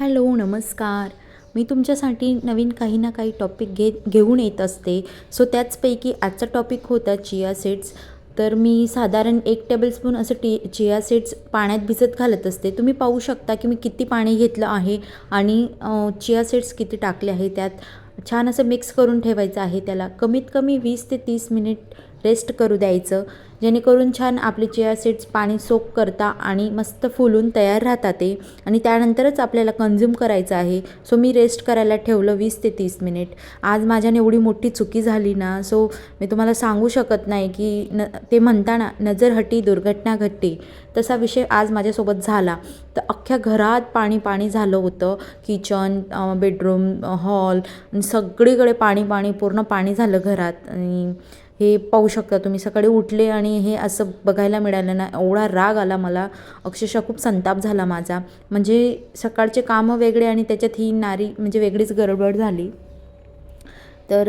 Hello नमस्कार. मी तुमच्यासाठी नवीन काही ना काही टॉपिक घे घेऊन येत असते. सो त्याचपैकी आजचा टॉपिक होता चिया सीड्स तर मी साधारण एक टेबलस्पून असं टी चिया सीड्स पाण्यात भिजत घालत असते. तुम्ही पाहू शकता की मी किती पाणी घेतलं आहे आणि चिया सीड्स किती टाकले आहे. त्यात छान असं मिक्स करून ठेवायचं आहे. त्याला कमीत कमी वीस ते तीस मिनिट रेस्ट करू द्यायचं. जेणेकरून छान आपले चिया सीड्स पाणी सोक करता आणि मस्त फुलून तयार राहतात ते. आणि त्यानंतरच आपल्याला कन्झ्युम करायचं आहे. सो मी रेस्ट करायला ठेवलं वीस ते तीस मिनिट आज माझ्याने एवढी मोठी चुकी झाली ना सो मी तुम्हाला सांगू शकत नाही की न ते म्हणताना नजर हटी दुर्घटना घटली. तसा विषय आज माझ्यासोबत झाला. तर अख्ख्या घरात पाणी पाणी झालं होतं. किचन बेडरूम हॉल सगळीकडे पाणी पाणी पूर्ण पाणी झालं घरात. आणि हे पाहू शकता तुम्ही. सकाळी उठले आणि हे असं बघायला मिळालं ना एवढा राग आला मला. अक्षरशः खूप संताप झाला माझा. म्हणजे सकाळचे कामं वेगळे आणि त्याच्यात ही नारी म्हणजे वेगळीच गडबड झाली. तर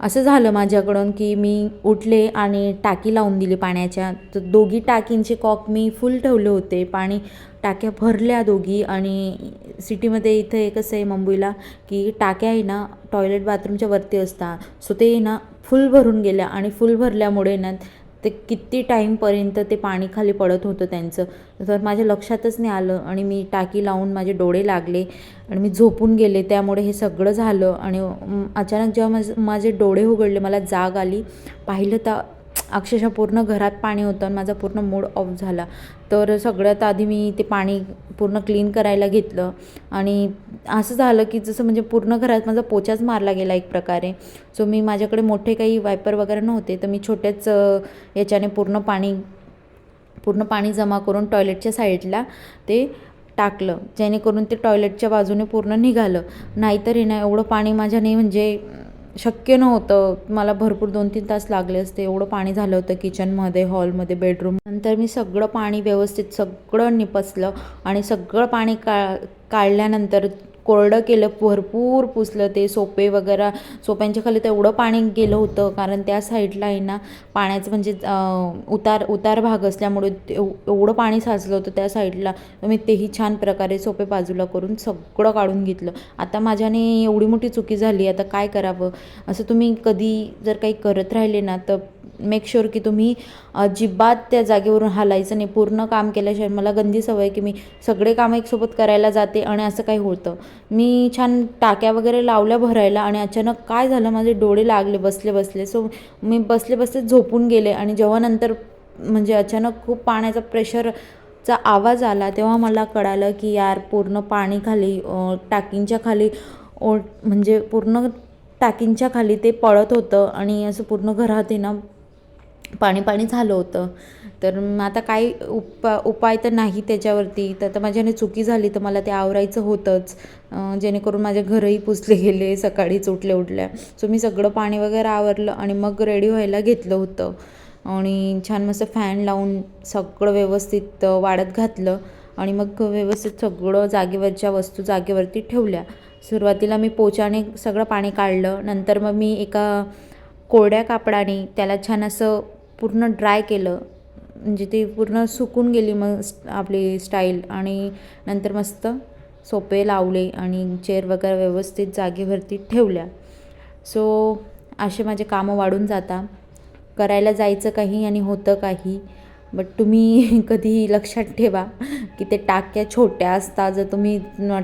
असं झालं माझ्याकडून की मी उठले आणि टाकी लावून दिली पाण्याच्या. तर दोघी टाकींचे कॉक मी फुल ठेवले होते. पाणी टाक्या भरल्या दोघी आणि सिटीमध्ये इथं एकच कसं आहे मुंबईला की टाक्या आहे ना टॉयलेट बाथरूमच्या वरती असतात. सो ते ना फुल भरून गेल्या आणि फुल भरल्यामुळे ना ते किती टाईमपर्यंत ते पाणी खाली पडत होतं त्यांचं. तर माझ्या लक्षातच नाही आलं आणि मी टाकी लावून माझे डोळे लागले आणि मी झोपून गेले. त्यामुळे हे सगळं झालं आणि अचानक जेव्हा माझे माझे डोळे उघडले मला जाग आली. पाहिलं तर अक्षरशः पूर्ण घरात पाणी होतं आणि माझा पूर्ण मूड ऑफ झाला. तर सगळ्यात आधी मी ते पाणी पूर्ण क्लीन करायला घेतलं. आणि असं झालं की जसं म्हणजे पूर्ण घरात माझा पोचाच मारला गेला एक प्रकारे. सो मी माझ्याकडे मोठे काही वायपर वगैरे नव्हते तर मी छोट्याच याच्याने पूर्ण पाणी पूर्ण पाणी जमा करून टॉयलेटच्या साईडला ते टाकलं. जेणेकरून ते टॉयलेटच्या बाजूने पूर्ण निघालं. नाहीतर ना एवढं पाणी माझ्याने म्हणजे शक्य नव्हतं. मला भरपूर दोन तीन तास लागले असते. एवढं पाणी झालं होतं किचनमध्ये हॉलमध्ये बेडरूम. नंतर मी सगळं पाणी व्यवस्थित सगळं निपसलं आणि सगळं पाणी का काढल्यानंतर कोरडं केलं भरपूर पुसलं ते सोपे वगैरे. सोप्यांच्या खाली तर एवढं पाणी गेलं होतं कारण त्या साईडला आहे ना पाण्याचं म्हणजे उतार उतार भाग असल्यामुळे एवढं पाणी साचलं होतं त्या साईडला. मी तेही छान प्रकारे सोपे बाजूला करून सगळं काढून घेतलं. आता माझ्याने एवढी मोठी चुकी झाली आता काय करावं? असं तुम्ही कधी जर काही करत राहिले ना तर मेक शुअर की तुम्ही अजिबात त्या जागेवरून हालायचं नाही. पूर्ण काम केल्याशिवाय मला गंदी सवय की मी सगळे कामं एकसोबत करायला जाते आणि असं काही होतं. मी छान टाक्या वगैरे लावल्या भरायला आणि अचानक काय झालं माझे डोळे लागले बसले बसले. सो मी बसले बसले झोपून गेले आणि जेव्हा नंतर म्हणजे अचानक खूप पाण्याचा प्रेशरचा आवाज आला तेव्हा मला कळालं की यार पूर्ण पाणी खाली टाकींच्या खाली ओ म्हणजे पूर्ण टाकींच्या खाली ते पळत होतं आणि असं पूर्ण घरात आहे ना पाणी पाणी झालं होतं. तर आता काही उपा उपाय तर नाही त्याच्यावरती. तर आता माझ्याने चुकी झाली तर मला ते आवरायचं होतंच. जेणेकरून माझे घरही पुसले गेले सकाळीच उठल्या उठल्या. सो मी सगळं पाणी वगैरे आवरलं आणि मग रेडी व्हायला घेतलं होतं. आणि छान मस्त फॅन लावून सगळं व्यवस्थित वाढत घातलं. आणि मग व्यवस्थित सगळं जागेवरच्या वस्तू जागेवरती ठेवल्या. सुरुवातीला मी पोचाने सगळं पाणी काढलं. नंतर मग मी एका कोरड्या कापडाने त्याला छान असं पूर्ण ड्राय केलं. म्हणजे ते पूर्ण सुकून गेली मग आपली स्टाईल आणि नंतर मस्त सोपे लावले आणि चेअर वगैरे व्यवस्थित जागेवरती ठेवल्या. सो असे माझे कामं वाढून जाता. करायला जायचं काही आणि होतं काही. बट तुम्ही कधीही लक्षात ठेवा की ते टाक्या छोट्या असतात. जर तुम्ही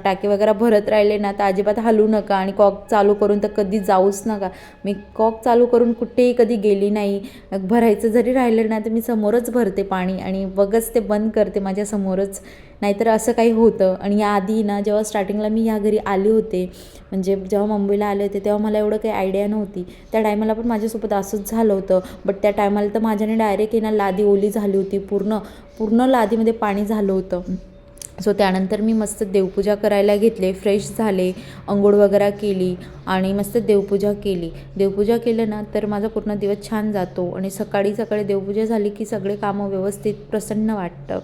टाके वगैरे भरत राहिले ना तर अजिबात हलू नका आणि कॉक चालू करून तर कधी जाऊच नका. मी कॉक चालू करून कुठेही कधी गेली नाही. भरायचं जरी राहिलं ना तर मी समोरच भरते पाणी आणि बघच ते बंद करते माझ्यासमोरच नाहीतर असं काही होतं. आणि याआधी ना जेव्हा स्टार्टिंगला मी ह्या घरी आले होते म्हणजे जेव्हा मुंबईला आले होते तेव्हा मला एवढं काही आयडिया नव्हती. त्या टायमाला पण माझ्यासोबत असंच झालं होतं. बट त्या टायमाला तर माझ्याने डायरेक्ट येणार लादी ओली झाली होती. पूर्ण पूर्ण लादीमध्ये पाणी झालं होतं. सो त्यानंतर मी मस्त देवपूजा करायला घेतले. फ्रेश झाले अंघोळ वगैरे केली आणि मस्त देवपूजा केली. देवपूजा केलं ना तर माझा पूर्ण दिवस छान जातो. आणि सकाळी सकाळी देवपूजा झाली की सगळे कामं व्यवस्थित प्रसन्न वाटतं.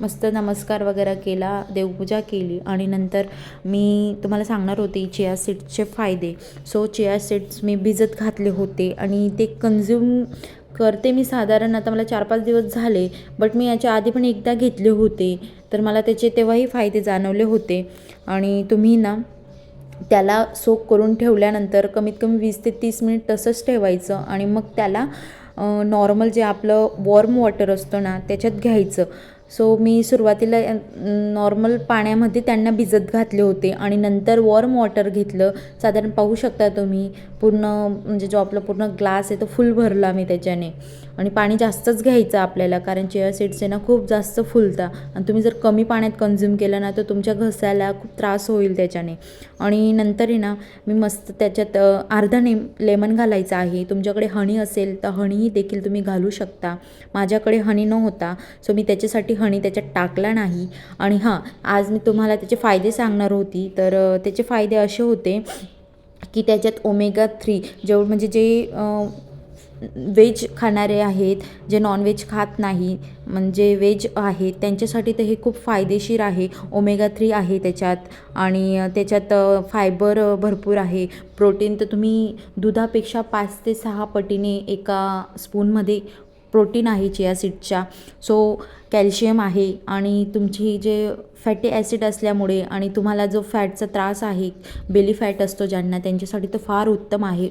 मस्त नमस्कार वगैरे केला देवपूजा केली आणि नंतर मी तुम्हाला सांगणार होते चिया सीड्सचे फायदे. सो चिया सीड्स मी भिजत घातले होते आणि ते कन्झ्युम करते मी साधारण आता मला चार पाच दिवस झाले बट मी याच्या आधी पण एकदा घेतले होते. तर मला त्याचे तेव्हाही फायदे जाणवले होते. आणि तुम्ही ना त्याला सोक करून ठेवल्यानंतर कमीत कमी वीस ते तीस मिनिट तसंच ठेवायचं आणि मग त्याला नॉर्मल जे आपलं वॉर्म वॉटर असतं ना त्याच्यात घ्यायचं. सो मी सुरुवातीला नॉर्मल पाण्यामध्ये त्यांना भिजत घातले होते आणि नंतर वॉर्म वॉटर घेतलं. साधारण पाहू शकता तुम्ही पूर्ण म्हणजे जो आपला पूर्ण ग्लास आहे तो फुल भरला मी त्याच्याने. आणि पाणी जास्तच घ्यायचं आपल्याला कारण चिया सीड्स आहे ना खूप जास्त फुलता. आणि तुम्ही जर कमी पाण्यात कन्झ्युम केलं ना तर तुमच्या घसायला खूप त्रास होईल त्याच्याने. आणि नंतर आहे ना मी मस्त त्याच्यात अर्धा नेम लेमन घालायचं आहे. तुमच्याकडे हनी असेल तर हनीही देखील तुम्ही घालू शकता. माझ्याकडे हनी नव्हता सो मी त्याच्यासाठी हनी त्याच्यात टाकला नाही. आणि हां आज मी तुम्हाला त्याचे फायदे सांगणार होती तर त्याचे फायदे असे होते की त्याच्यात ओमेगा थ्री जेवढं म्हणजे जे व्हेज खाणारे आहेत जे नॉनव्हेज खात नाही म्हणजे व्हेज आहेत त्यांच्यासाठी तर हे खूप फायदेशीर आहे. ओमेगा थ्री आहे त्याच्यात आणि त्याच्यात फायबर भरपूर आहे. प्रोटीन तर तुम्ही दुधापेक्षा पाच ते सहा पटीने एका स्पूनमध्ये प्रोटीन आहे चिया सीडच्या सो कॅल्शियम आहे आणि तुमची जे फॅटी ॲसिड असल्यामुळे आणि तुम्हाला जो फॅटचा त्रास आहे बेली फॅट असतो ज्यांना त्यांच्यासाठी तर फार उत्तम आहे.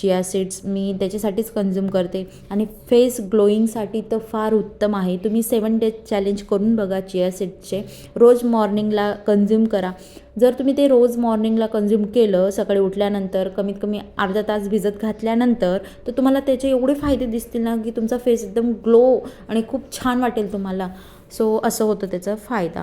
चिया सीड्स मी त्याच्यासाठीच कन्झ्युम करते. आणि फेस ग्लोईंगसाठी तर फार उत्तम आहे. तुम्ही सेवन डेज चॅलेंज करून बघा चिया सीड्सचे. रोज मॉर्निंगला कन्झ्युम करा. जर तुम्ही ते रोज मॉर्निंगला कन्झ्युम केलं सकाळी उठल्यानंतर कमीत कमी अर्धा तास भिजत घातल्यानंतर तर तुम्हाला त्याचे एवढे फायदे दिसतील ना की तुमचा फेस एकदम ग्लो आणि खूप छान वाटेल तुम्हाला. सो असं होतं त्याचा फायदा.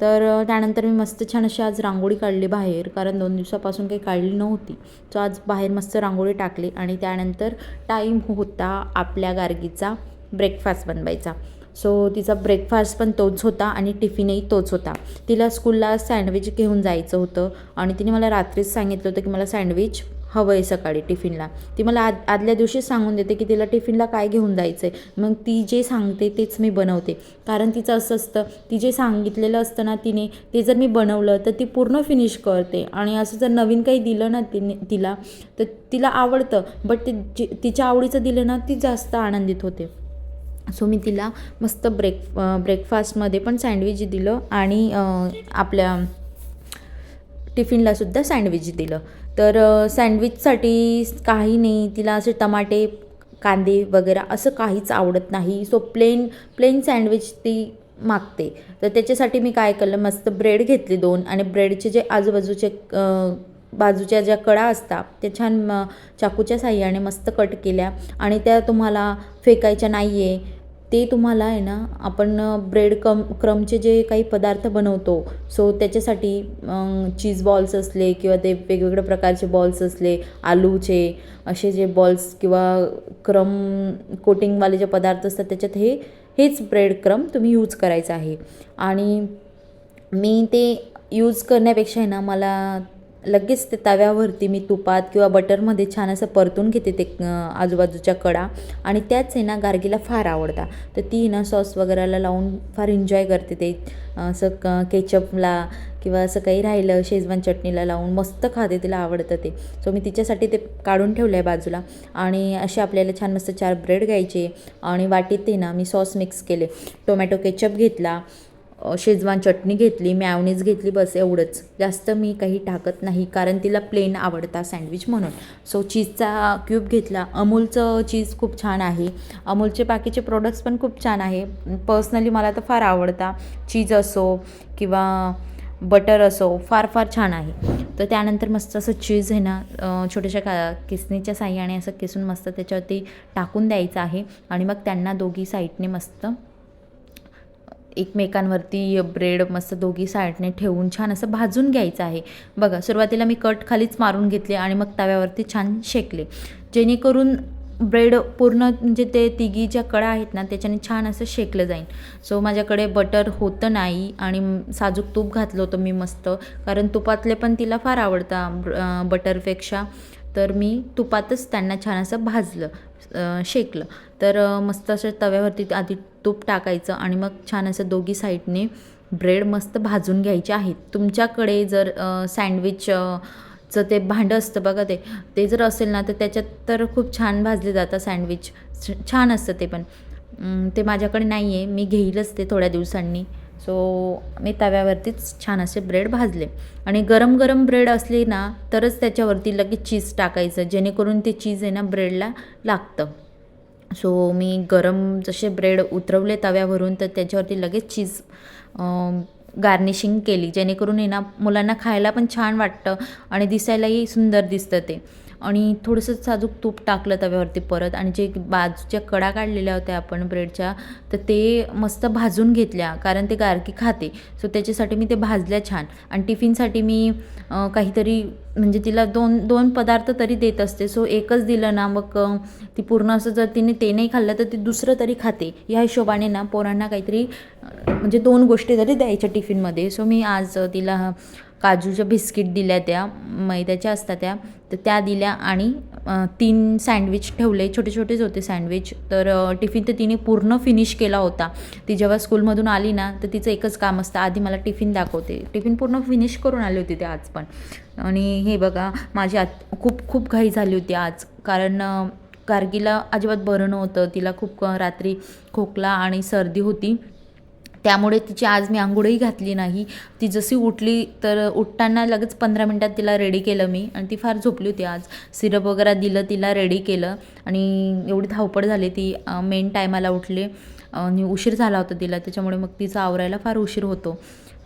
तर त्यानंतर मी मस्त छान अशी आज रांगोळी काढली बाहेर कारण दोन दिवसापासून काही काढली नव्हती. सो आज बाहेर मस्त रांगोळी टाकली आणि त्यानंतर टाईम होता आपल्या गार्गीचा ब्रेकफास्ट बनवायचा. सो तिचा ब्रेकफास्ट पण तोच होता आणि टिफिनही तोच होता. तिला स्कूलला सँडविच घेऊन जायचं होतं आणि तिने मला रात्रीच सांगितलं होतं की मला सँडविच हवं आहे सकाळी टिफिनला. ती मला आद आदल्या दिवशीच सांगून देते की तिला टिफिनला काय घेऊन जायचं आहे मग ती जे सांगते तेच मी बनवते. कारण तिचं असं असतं ती जे सांगितलेलं असतं ना तिने ते जर मी बनवलं तर ती पूर्ण फिनिश करते. आणि असं जर नवीन काही दिलं ना तिने तिला तर तिला आवडतं. बट ते जे तिच्या आवडीचं दिलं ना ती जास्त आनंदित होते. सो मी तिला मस्त ब्रेक ब्रेकफास्टमध्ये पण सँडविच दिलं आणि आपल्या टिफिनलासुद्धा सँडविच दिलं. तर सँडविचसाठी काही नाही. तिला असे टमाटे कांदे वगैरे असं काहीच आवडत नाही. सो प्लेन प्लेन सँडविच ती मागते. तर त्याच्यासाठी मी काय केलं मस्त ब्रेड घेतले दोन आणि ब्रेडचे जे आजूबाजूचे बाजूच्या ज्या कडा असतात त्या छान चाकूच्या साह्याने मस्त कट केल्या. आणि त्या तुम्हाला फेकायच्या नाही आहे ते तुम्हाला आहे ना आपण ब्रेड कम क्रमचे जे काही पदार्थ बनवतो सो त्याच्यासाठी चीज बॉल्स असले किंवा ते वेगवेगळ्या प्रकारचे बॉल्स असले आलूचे असे जे बॉल्स किंवा क्रम कोटिंगवाले जे पदार्थ असतात त्याच्यात हे हेच ब्रेड क्रम तुम्ही यूज करायचं आहे. आणि मी ते यूज करण्यापेक्षा आहे ना मला लगेच ते तव्यावरती मी तुपात किंवा बटरमध्ये छान असं परतून घेते ते आजूबाजूच्या कडा. आणि त्याच आहे ना गार्गीला फार आवडता. तर ती ना सॉस वगैरेला लावून फार एन्जॉय करते ते. असं क केचपला किंवा असं काही राहिलं शेजवान चटणीला लावून मस्त खाते तिला आवडतं ते. सो मी तिच्यासाठी ते काढून ठेवलं आहे बाजूला. आणि असे आपल्याला छान मस्त चार ब्रेड घ्यायचे. आणि वाटीत ते ना मी सॉस मिक्स केले. टोमॅटो केचप घेतला. शेजवान चटणी घेतली मॅवनीज घेतली बस एवढंच. जास्त मी काही टाकत नाही कारण तिला प्लेन आवडता सँडविच म्हणून. सो चीजचा क्यूब घेतला. अमूलचं चीज खूप छान आहे. अमूलचे बाकीचे प्रोडक्ट्स पण खूप छान आहे. पर्सनली मला तर फार आवडता चीज असो किंवा बटर असो फार फार छान आहे. तर त्यानंतर मस्त असं चीज आहे ना छोट्याशा का किसणीच्या साह्याने असं किसून मस्त त्याच्यावरती टाकून द्यायचं आहे. आणि मग त्यांना दोघी साईडने मस्त एकमेकांवरती ब्रेड मस्त दोघी साईडने ठेवून छान असं भाजून घ्यायचं आहे. बघा सुरुवातीला मी कट खालीच मारून घेतले आणि मग तव्यावरती छान शेकले. जेणेकरून ब्रेड पूर्ण म्हणजे ते तिघी ज्या कडा आहेत ना त्याच्याने छान असं शेकलं जाईल. सो माझ्याकडे बटर होतं नाही आणि साजूक तूप घातलं होतं मी मस्त. कारण तुपातले पण तिला फार आवडतं बटरपेक्षा. तर मी तुपातच त्यांना छान असं भाजलं. शेकलं. तर मस्त असं तव्यावरती आधी तूप टाकायचं आणि मग छान असं दोघी साईडने ब्रेड मस्त भाजून घ्यायचे आहेत. तुमच्याकडे जर सँडविच चं ते भांडं असतं बघा ते ते जर असेल ना तर त्याच्यात तर खूप छान भाजले जातं सँडविच. छान असतं ते पण. ते माझ्याकडे नाही आहे मी घेईलच ते थोड्या दिवसांनी. सो मी तव्यावरतीच छान असे ब्रेड भाजले. आणि गरम गरम ब्रेड असली ना तरच त्याच्यावरती लगेच चीज टाकायचं जेणेकरून ते चीज आहे ना ब्रेडला लागतं. सो मी गरम जसे ब्रेड उतरवले तव्यावरून तर त्याच्यावरती लगेच चीज गार्निशिंग केली जेणेकरून आहे ना मुलांना खायला पण छान वाटतं आणि दिसायलाही सुंदर दिसतं ते. आणि थोडंसं साजूक तूप टाकलं तव्यावरती परत आणि जे बाजूच्या कडा काढलेल्या होत्या आपण ब्रेडच्या तर ते मस्त भाजून घेतल्या कारण ते गारकी खाते. सो त्याच्यासाठी मी ते भाजल्या छान. आणि टिफिनसाठी मी काहीतरी म्हणजे तिला दोन दोन पदार्थ तरी देत असते. सो एकच दिलं ना मग ती पूर्ण असं जर तिने ते नाही खाल्लं तर ती दुसरं तरी खाते. या हिशोबाने ना पोरांना काहीतरी म्हणजे दोन गोष्टी तरी द्यायच्या टिफिनमध्ये. सो मी आज तिला काजूच्या बिस्किट दिल्या त्या मैद्याच्या असतात त्या. तर त्या दिल्या आणि तीन सँडविच ठेवले छोटे छोटेच होते सँडविच. तर टिफिन तर तिने पूर्ण फिनिश केला होता. ती जेव्हा स्कूलमधून आली ना तर तिचं एकच काम असतं. आधी मला टिफिन दाखवते. टिफिन पूर्ण फिनिश करून आली होती ते आज पण. आणि हे बघा माझी आत खूप खूप घाई झाली होती आज. कारण गार्गीला अजिबात बरं नव्हतं. तिला खूप रात्री खोकला आणि सर्दी होती. त्यामुळे तिची आज मी आंघोळही घातली नाही. ती जशी उठली तर उठताना लगेच पंधरा मिनटात तिला रेडी केलं मी. आणि ती फार झोपली होती आज. सिरप वगैरे दिलं तिला रेडी केलं. आणि एवढी धावपळ झाली ती मेन टायमाला उठले. आणि उशीर झाला होता तिला. त्याच्यामुळे मग तिचा आवरायला फार उशीर होतो.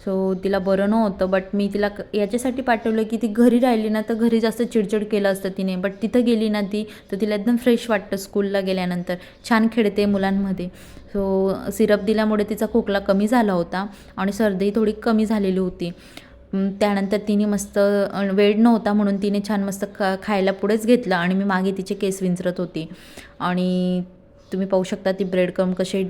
सो तिला बरं नव्हतं बट मी तिला क- याच्यासाठी पाठवलं की ती घरी राहिली ना तर घरी जास्त चिडचिड केलं असतं तिने. बट तिथं गेली ना ती तर तिला एकदम फ्रेश वाटतं स्कूलला गेल्यानंतर. छान खेळते मुलांमध्ये. सो सिरप दिल्यामुळे तिचा खोकला कमी झाला होता आणि सर्दी थोडी कमी झालेली होती. त्यानंतर तिने मस्त वेळ नव्हता म्हणून तिने छान मस्त खा खायला पुढेच घेतलं आणि मी मागे तिचे केस विंचरत होती. आणि तुम्ही पाहू शकता ती ब्रेड क्रम कसे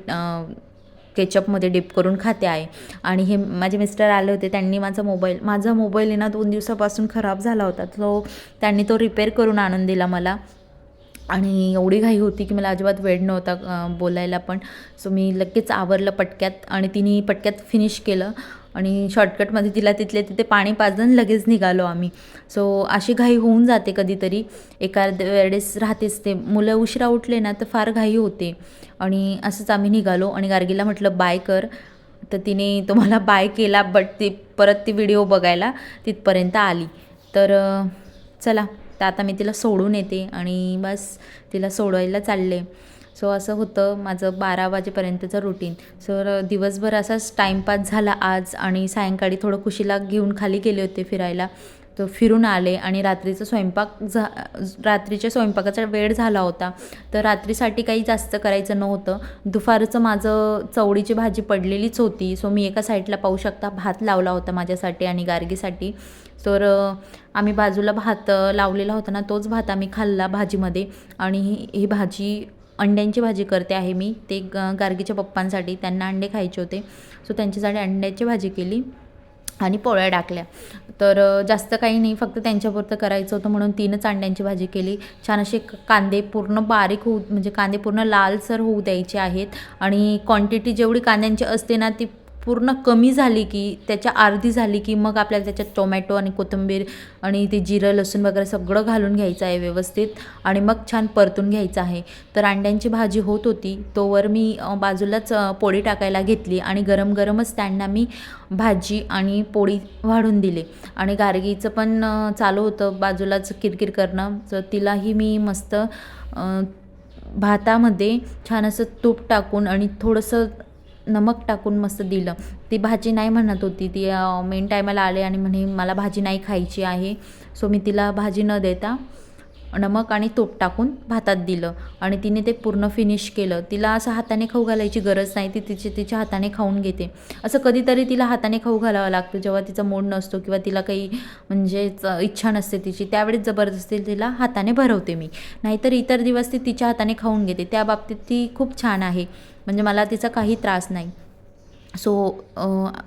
केचअपमध्ये केचपमध्ये डिप करून खाते आहे आणि हे माझे मिस्टर आले होते त्यांनी माझा मोबाईल माझा मोबाईल आहे ना दोन दिवसापासून खराब झाला होता. तो त्यांनी तो रिपेअर करून आणून दिला मला. आणि एवढी घाई होती की मला अजिबात वेळ नव्हता बोलायला पण. सो मी लगेच आवरलं पटक्यात आणि तिने पटक्यात फिनिश केलं. आणि शॉर्टकटमध्ये तिला तिथले तिथे पाणी पाजून लगेच निघालो आम्ही. सो अशी घाई होऊन जाते कधीतरी. एका वेळेस राहतेच ते. मुलं उशिरा उठले ना तर फार घाई होते. आणि असंच आम्ही निघालो आणि गार्गीला म्हटलं बाय कर. तर तिने तुम्हाला बाय केला बट ती परत ती व्हिडिओ बघायला तिथपर्यंत आली. तर चला. तर आता मी तिला सोडून येते आणि बस तिला सोडवायला चालले. सो असं होतं माझं बारा वाजेपर्यंतचं रुटीन सो दिवसभर असाच टाईमपास झाला आज आणि सायंकाळी थोडं खुशीला घेऊन खाली गेले होते फिरायला. तर फिरून आले आणि रात्रीचा स्वयंपाक झा रात्रीच्या स्वयंपाकाचा वेळ झाला होता. तर रात्रीसाठी काही जास्त करायचं नव्हतं. दुपारचं माझं चवळीची भाजी पडलेलीच होती. सो मी एका साईडला पाहू शकता भात लावला होता माझ्यासाठी आणि गार्गीसाठी. तर आम्ही बाजूला भात लावलेला होता ना तोच भात आम्ही खाल्ला भाजीमध्ये. आणि ही ही भाजी अंड्यांची भाजी करते आहे मी. ते ग गार्गीच्या पप्पांसाठी. त्यांना अंडे खायचे होते. सो त्यांच्यासाठी अंड्याची भाजी केली आणि पोळ्या टाकल्या. तर जास्त काही नाही. फक्त त्यांच्यापुरतं करायचं होतं म्हणून तीनच अंड्यांची भाजी केली. छान असे कांदे पूर्ण बारीक होऊ म्हणजे कांदे पूर्ण लालसर होऊ द्यायचे आहेत. आणि क्वांटिटी जेवढी कांद्यांची असते ना ती पूर्ण कमी झाली की त्याच्या अर्धी झाली की मग आपल्याला त्याच्यात टोमॅटो आणि कोथिंबीर आणि ते जिरं लसूण वगैरे सगळं घालून घ्यायचं आहे व्यवस्थित आणि मग छान परतून घ्यायचं आहे. तर अंड्यांची भाजी होत होती तोवर मी बाजूलाच पोळी टाकायला घेतली आणि गरम गरमच त्यांना मी भाजी आणि पोळी वाढून दिली. आणि गार्गीचं पण चालू होतं बाजूलाच किरकिर करणं. तर तिलाही मी मस्त भातामध्ये छान असं तूप टाकून आणि थोडंसं नमक टाकून मस्त दिलं. ती भाजी नाही म्हणत होती. ती मेन टायमाला आले आणि म्हणे मला भाजी नाही खायची आहे. सो मी तिला भाजी न देता नमक आणि तूप टाकून भातात दिलं. आणि तिने ते पूर्ण फिनिश केलं. तिला असं हाताने खाऊ घालायची गरज नाही. ती तिची तिच्या हाताने खाऊन घेते. असं कधीतरी तिला हाताने खाऊ घालावं लागतं. जेव्हा तिचा मूड नसतो किंवा तिला काही म्हणजे इच्छा नसते तिची त्यावेळेस जबरदस्ती तिला हाताने भरवते मी. नाहीतर इतर दिवस ती तिच्या हाताने खाऊन घेते. त्या बाबतीत ती खूप छान आहे. म्हणजे मला तिचा काही त्रास नाही. सो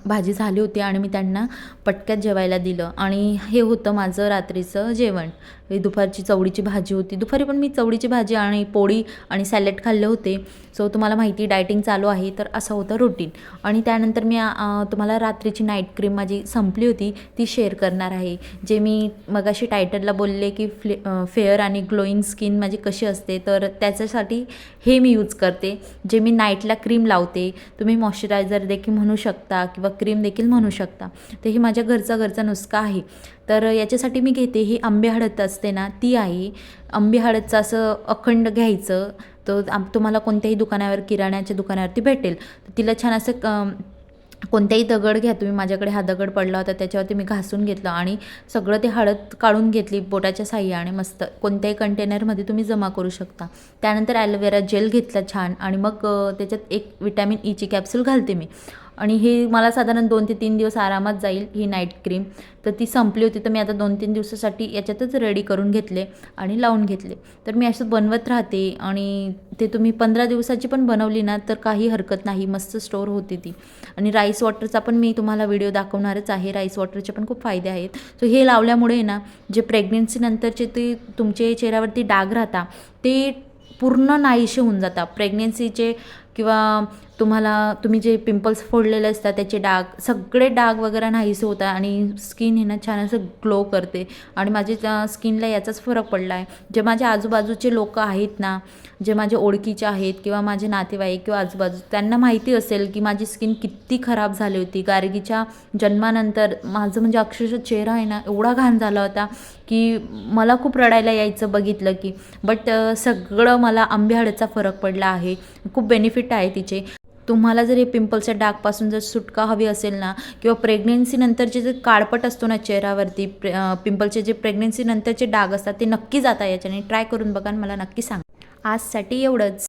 भाजी झाली होती आणि मी त्यांना पटक्यात जेवायला दिलं. आणि हे होतं माझं रात्रीचं जेवण. हे दुपारची चवळीची भाजी होती. दुपारी पण मी चवळीची भाजी आणि पोळी आणि सॅलेड खाल्ले होते. सो तुम्हाला माहिती डायटिंग चालू आहे तर असं होतं रुटीन. आणि त्यानंतर मी तुम्हाला रात्रीची नाईट क्रीम माझी संपली होती ती शेअर करणार आहे. जे मी मगाशी टायटलला बोलले की फ्ले फेअर आणि ग्लोईंग स्किन माझी कशी असते तर त्याच्यासाठी हे मी यूज करते. जे मी नाईटला क्रीम लावते तुम्ही मॉइश्चरायझर दे देखील म्हणू शकता किंवा क्रीम देखील म्हणू शकता. तर ही माझ्या घरचा घरचा नुस्खा आहे. तर याच्यासाठी मी घेते ही आंबे हळद असते ना ती आहे. आंबे हळदचं असं अखंड घ्यायचं. तर तुम्हाला कोणत्याही दुकानावर किराण्याच्या दुकानावरती भेटेल. तर तिला छान असं कोणताही दगड घ्या तुम्ही माझ्याकडे हा दगड पडला होता त्याच्यावरती मी घासून घेतलं आणि सगळं ते हळद काढून घेतली बोटाच्या साह्याने मस्त कोणत्याही कंटेनरमध्ये तुम्ही जमा करू शकता. त्यानंतर ॲलोवेरा जेल घेतला छान आणि मग त्याच्यात एक विटॅमिन ईची कॅप्सूल घालते मी. आणि हे मला साधारण दोन ते तीन दिवस आरामात जाईल ही नाईट क्रीम तर ती संपली होती तर मी आता दोन तीन दिवसासाठी याच्यातच रेडी करून घेतले आणि लावून घेतले. तर मी असं बनवत राहते आणि ते तुम्ही पंधरा दिवसाची पण बनवली ना तर काही हरकत नाही मस्त स्टोर होते ती. आणि राईस वॉटरचा पण मी तुम्हाला व्हिडिओ दाखवणारच आहे राईस वॉटरचे पण खूप फायदे आहेत. सो हे लावल्यामुळे ना जे प्रेग्नेन्सीनंतरचे ते तुमचे चेहऱ्यावरती डाग राहता ते पूर्ण नाहीशे होऊन जातात प्रेग्नेन्सीचे किंवा तुम्हाला तुम्ही जे पिंपल्स फोडलेले असतात त्याचे डाग सगळे डाग वगैरे नाहीसे होतात आणि स्किन हे ना छान असं ग्लो करते. आणि माझ्या स्किनला याचाच फरक पडला आहे जे माझ्या आजूबाजूचे लोक आहेत ना जे माझे ओळखीचे आहेत किंवा माझे नातेवाईक किंवा आजूबाजू त्यांना माहिती असेल की माझी स्किन किती खराब झाली होती. गार्गीच्या जन्मानंतर माझं म्हणजे अक्षरशः चेहरा आहे ना एवढा घाण झाला होता की मला खूप रडायला यायचं बघितलं की. बट सगळं मला आंबेहाडचा फरक पडला आहे. खूप बेनिफिट आहे तिचे. तुम्हाला जर हे पिंपल्सच्या डागपासून जर सुटका हवी असेल ना किंवा प्रेग्नेन्सीनंतरचे जे काळपट असतो ना चेहऱ्यावरती प्रे पिंपलचे जे प्रेग्नेन्सीनंतरचे डाग असतात ते नक्की जाता याच्याने. ट्राय करून बघा मला नक्की सांगा. आजसाठी एवढंच.